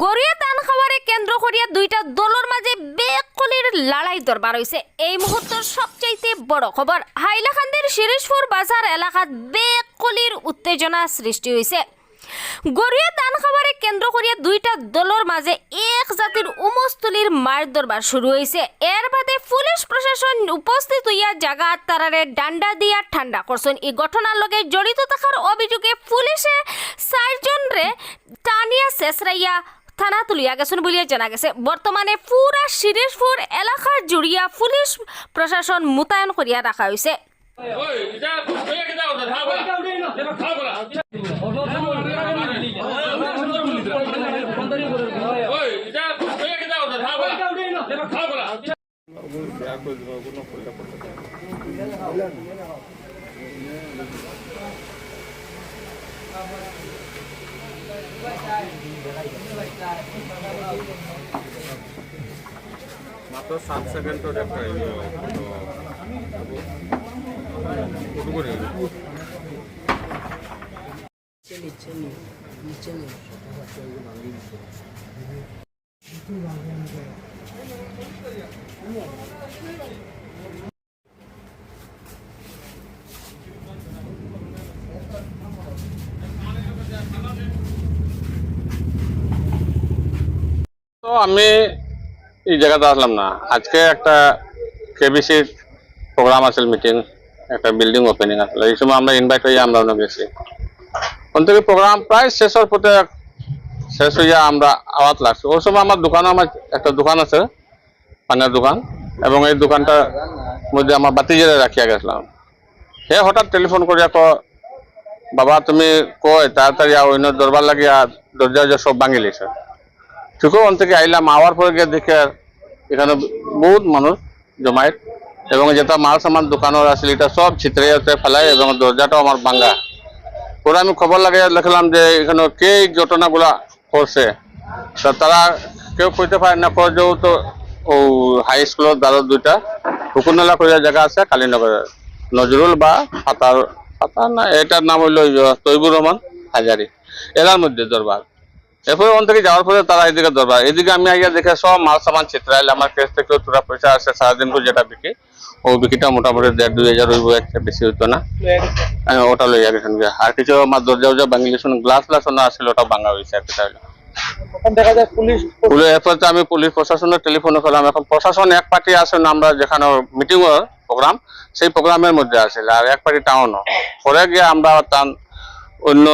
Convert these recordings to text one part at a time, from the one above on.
গড়িয়া টান খাওয়ারে কেন্দ্র করিয়া দুইটা দলের মাঝে বেকলির লড়াই দরবার হয়েছে এই মুহূর্তের সবচাইতে বড় খবর হাইলাকান্দির শিরিশপুর বাজার এলাকাত বেকলির উত্তেজনা সৃষ্টি হয়েছে গড়িয়া টান খাওয়ারে কেন্দ্র করিয়া দুইটা দলের মাঝে উমস্তলির মার দরবার শুরু হয়েছে এর বাদে পুলিশ প্রশাসন উপস্থিত হইয়া জায়গা তারারে ডান্ডা দিয়া ঠান্ডা করছেন। এই ঘটনার লগে জড়িত থাকার অভিযোগে পুলিশে চারজন রে টানিয়া শেষরাইয়া থানা তুলিয়া গেছেন বলিয়া জানা গেছে। বর্তমানে পুরা শিরিশপুর এলাকা জুড়িয়া পুলিশ প্রশাসন মোতায়েন করিয়া রাখা হয়েছে ওই এটা কইয়া কেটা ওটা থাক বলা থাক বলা ওই এটা কইয়া কেটা ওটা থাক বলা থাক বলা মাত্র সাত সেকেন্ডের একটা ফটো করে? তো আমি এই জায়গাতে আসলাম না আজকে একটা কেবিসির প্রোগ্রাম আছিল মিটিং একটা বিল্ডিং ওপেনিং আসলে এই সময় আমরা ইনভাইট হয়ে আমরা ওখানে গেছি ওখান থেকে প্রোগ্রাম প্রায় শেষের পথে শেষ হইয়া আমরা আওয়াজ লাগছে। ওই সময় আমার দোকানে আমার একটা দোকান আছে, পানের দোকান, এবং এই দোকানটার মধ্যে আমার বাতি জেলে রাখিয়া গেছিলাম। সে হঠাৎ টেলিফোন করিয়া ক বাবা, তুমি কই? তাড়াতাড়ি আও, অন্য দরবার লাগিয়া দরজা যে সব ভাঙি লিছে। ঠিকও ওখান থেকে আইলাম, আওয়ার পরে গিয়ে দেখে এখানে বহুত মানুষ জমায়েত, এবং যেটা মাল সামান, দোকানের আসলে এটা সব ছিতরে ফেলাই এবং দরজাটাও আমার ভাঙ্গা। পরে আমি খবর লাগাই লিখলাম যে এখানে কে ঘটনাগুলা করছে তো তারা কেউ কইতে পারে না কয় তো ও হাই স্কুলের দ্বারা দুইটা হুকুনলা করে জায়গা আছে কালীনগরের নজরুল বা ফাতার ফাতার না, এটার নাম হইল তৈবুর রহমান হাজারি। এরার মধ্যে দরবার। এরপরে ওখান থেকে যাওয়ার পরে তারা এদিকে দরবার। এদিকে আমি আইয়া দেখে সব মাল সামান চিত্রাইল আমার কাছ থেকে তোরা পয়সা আছে সারাদিন করে যেটা বিক্রি ও বিক্রিটা মোটামুটি দেড় দুই হাজার হইব একটা বেশি হইতো না। ওটা লইয়া গেছেন আর কিছু আমার দরজা উরজা ভাঙি গেছেন গ্লাস গ্লাস না আসলে ওটা ভাঙা হয়েছে পুলিশ এরপর আমি পুলিশ প্রশাসনের টেলিফোনে করলাম এখন প্রশাসন এক পার্টি আসেন আমরা যেখানে মিটিং প্রোগ্রাম সেই প্রোগ্রামের মধ্যে আসছিল আর এক পার্টি টাউনও পরে গিয়ে আমরা অন্য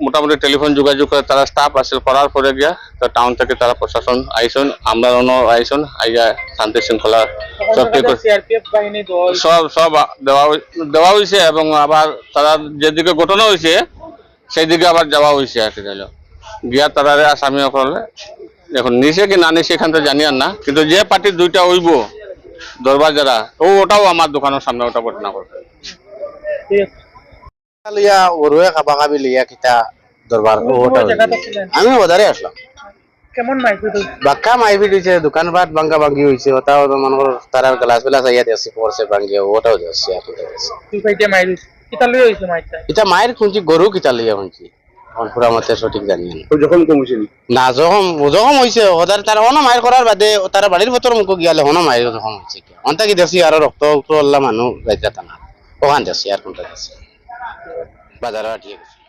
মোটামুটি টেলিফোন যোগাযোগ করে তারা স্টাফ আসছিল করার পরে গিয়া তো টাউন থেকে তারা প্রশাসন আইসন আমরা আইসন আইয়া শান্তি শৃঙ্খলা সব সব সব দেওয়া দেওয়া হয়েছে এবং আবার তারা যেদিকে ঘটনা হয়েছে সেই দিকে আবার যাওয়া হয়েছে আর কি গিয়া তারারে আসামি করলে এখন নিচে কি না নিচে এখান থেকে জানি আর না কিন্তু যে পার্টি দুইটা হইব দরবার যারা ও ওটাও আমার দোকানের সামনে ওটা ঘটনা করবে ঠিক আছে। লিয়া ওরুয়ে খাবা খাবি লিয়া কিতা দরবার? আমি ওদারে আসলাম। কেমন মাইপিট বাক্কা মাইপিট হয়েছে দোকান পাট ভাঙ্গা ভাঙ্গি হয়েছে ওটাও তো মনে করো তারা গ্লাস দিয়েছে ওটাও দিয়েছে আর কি দিয়েছে। দুই সাইডে মাইর কিতা লই হইছে মাইরটা? এটা মায়ের খুঁজি গরু কিতা লিয়া খুঁজি মতে সঠিক জানি না। যখন কমিছিল না? যখন যখন হয়েছে ওদের তারা অন মায়ের করার বাদে তারা বাড়ির ভেতর মুখ গিয়ালে হন মায়ের যখন হয়েছে অন্তা কি দেশি আর রক্ত উক্ত আল্লাহ মানুষ যাইতে না। ওখান দেশি আর কোনটা দেশি বাজার ঠিক আছে